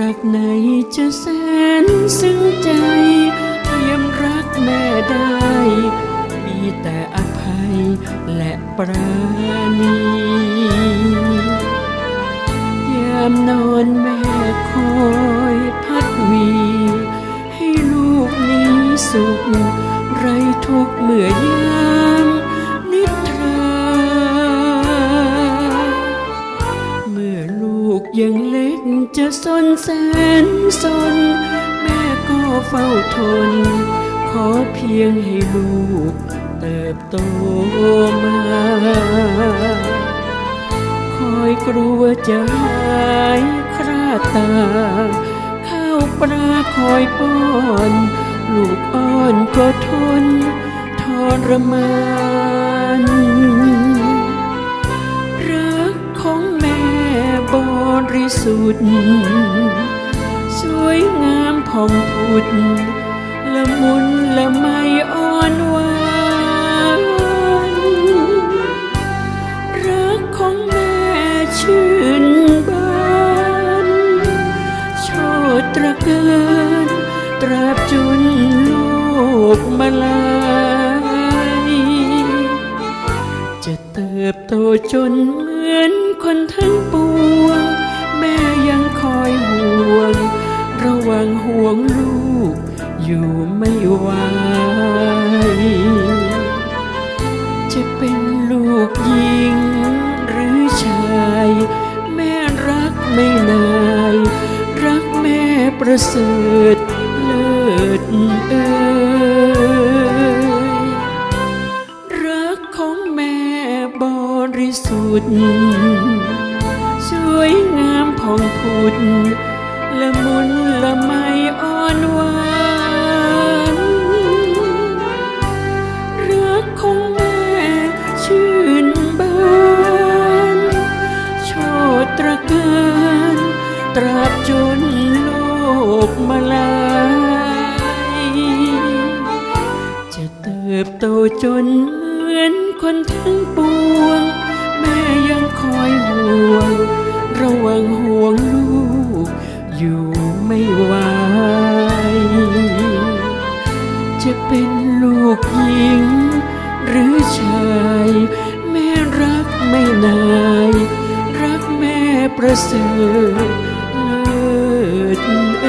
รักไหนจะแสนซึ้งใจเทียมรักแม่ได้ มีแต่อภัยและปราณียามนอนแม่คอยพัดวี ให้ลูกนี้สุขไรทุกเมื่อย ยังเล็กจะสนแสนสน แม่ก็เฝ้าทน ขอเพียงให้ลูกเติบโตมา คอยกลัวจะหายคราตา ข้าวปลาคอยป้อน ลูกอ้อนก็ทนทรมาน สุทธิ์สวยงามผ่องผุด ละมุนละไมอ่อนหวานรักของแม่ชื่นบานโชดตระเกิน ตราบจนลูกมาลายจะเติบโตจนเหมือนคนทั้งปวง แม่ยังคอยห่วง ระวังห่วงลูก อยู่ไม่ไหวจะเป็นลูกหญิงหรือชาย แม่รักไม่นาย รักแม่ประเสริฐเลิศเอ่ยรักของแม่บริสุทธิ์สวยงาม ผ่องผุดละมุนละไมอ่อนหวานรักของแม่ชื่นบานโชดตระเการตราบจนโลกมาลายจะเติบโตจนเหมือนคนทั้งปวง อยู่ไม่ไหวจะเป็นลูกหญิง หรือชายแม่รักไม่นาย รักแม่ประเสริฐเลิศเอ